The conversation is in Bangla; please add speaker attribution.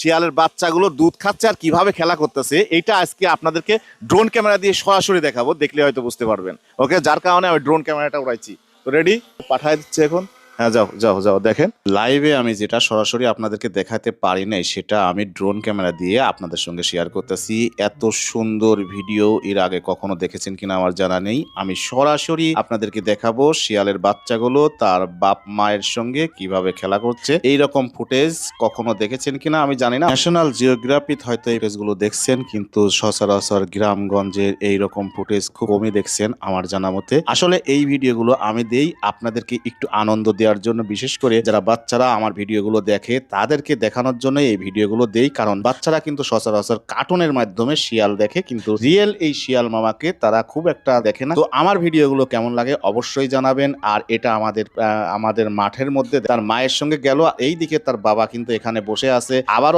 Speaker 1: শিয়ালের বাচ্চাগুলো দুধ খাচ্ছে আর কীভাবে খেলা করতেছে এইটা আজকে আপনাদেরকে ড্রোন ক্যামেরা দিয়ে সরাসরি দেখাবো, দেখলে হয়তো বুঝতে পারবেন। ওকে যার কারণে আমি ড্রোন ক্যামেরাটা উড়াইছি। তো রেডি পাঠায় দিচ্ছে এখন। হ্যাঁ যাও যাও যাও, দেখেন। লাইভে আমি যেটা সরাসরি আপনাদেরকে দেখাতে পারি নাই, সেটা আমি ড্রোন ক্যামেরা দিয়ে আপনাদের সঙ্গে শেয়ার করতেছি। এত সুন্দর ভিডিও এর আগে কখনো দেখেছেন কিনা আমার জানা নেই। আমি সরাসরি আপনাদেরকে দেখাবো শিয়ালের বাচ্চাগুলো, তার বাপ মায়ের সঙ্গে কীভাবে খেলা করছে। এই রকম ফুটেজ কখনো দেখেছেন কিনা আমি জানি না। ন্যাশনাল জিওগ্রাফিতে হয়তো এই ফুটেজগুলো দেখছেন, কিন্তু সচরাচর গ্রামগঞ্জের এই রকম ফুটেজ খুব কমই দেখছেন আমার জানা মতে। আসলে এই ভিডিওগুলো আমি দেই, আপনাদেরকে একটু আনন্দ দেওয়ার জন্য, বিশেষ করে যারা বাচ্চারা আমার ভিডিওগুলো দেখে, তাদেরকে দেখানোর জন্য এই ভিডিওগুলো দেই। কারণ বাচ্চারা কিন্তু সচরাচর কার্টুনের মাধ্যমে শিয়াল দেখে, কিন্তু রিয়েল এই শিয়াল মামাকে তারা খুব একটা দেখে না। তো আমার ভিডিওগুলো কেমন লাগে অবশ্যই জানাবেন। আর এটা আমাদের আমাদের মাঠের মধ্যে তার মায়ের সঙ্গে গেল। এই দিকে তার বাবা কিন্তু এখানে বসে আছে। আবারও